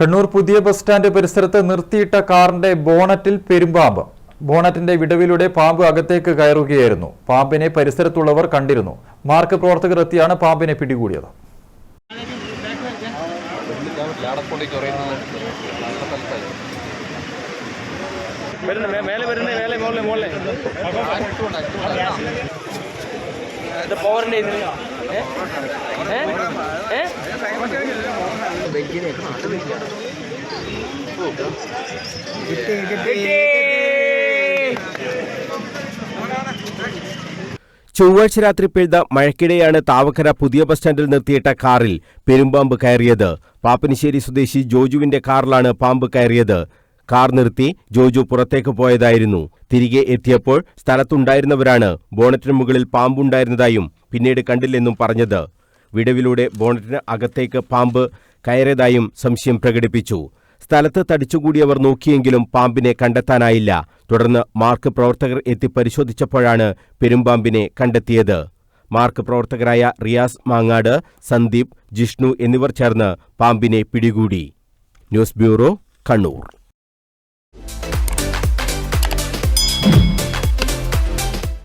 കണ്ണൂർ പുതിയ bus stand പരിസരത്ത് നിർത്തിയിട്ട കാറിന്റെ ബോണറ്റിൽ പെരുമ്പാമ്പ്. ബോണറ്റിന്റെ വിടവിലൂടെ പാമ്പ് അകത്തേക്ക് കയറുകയായിരുന്നു. പാമ്പിനെ പരിസരത്തുള്ളവർ കണ്ടിരുന്നു. മാർക്ക് പ്രവർത്തകർ എത്തിയാണ് പാമ്പിനെ പിടികൂടിയത്. ഇത് ഏ? ഏ? ചൊവ്വാഴ്ച രാത്രി പെയ്ത മഴയ്ക്കിടെയാണ് താവക്കര പുതിയ ബസ് സ്റ്റാൻഡിൽ നിർത്തിയിട്ട കാറിൽ പെരുമ്പാമ്പ് കയറിയത്. പാപ്പനിശ്ശേരി സ്വദേശി ജോജുവിന്റെ കാറിലാണ് പാമ്പ് കയറിയത്. കാർ നിർത്തി ജോജു പുറത്തേക്ക് പോയതായിരുന്നു. തിരികെ എത്തിയപ്പോൾ സ്ഥലത്തുണ്ടായിരുന്നവരാണ്. ബോണറ്റിന് മുകളിൽ പാമ്പുണ്ടായിരുന്നതായും പിന്നീട് കണ്ടില്ലെന്നും പറഞ്ഞത്. വിടവിലൂടെ ബോണറ്റിന് അകത്തേക്ക് പാമ്പ് കയറിയതായും സംശയം പ്രകടിപ്പിച്ചു. സ്ഥലത്ത് തടിച്ചുകൂടിയവർ നോക്കിയെങ്കിലും പാമ്പിനെ കണ്ടെത്താനായില്ല. തുടർന്ന് മാർക്ക് പ്രവർത്തകർ എത്തി പരിശോധിച്ചപ്പോഴാണ് പെരുമ്പാമ്പിനെ കണ്ടെത്തിയത്. മാർക്ക് പ്രവർത്തകരായ റിയാസ് മാങ്ങാട് സന്ദീപ് ജിഷ്ണു എന്നിവർ ചേർന്ന് പാമ്പിനെ പിടികൂടി. News bureau Kannur.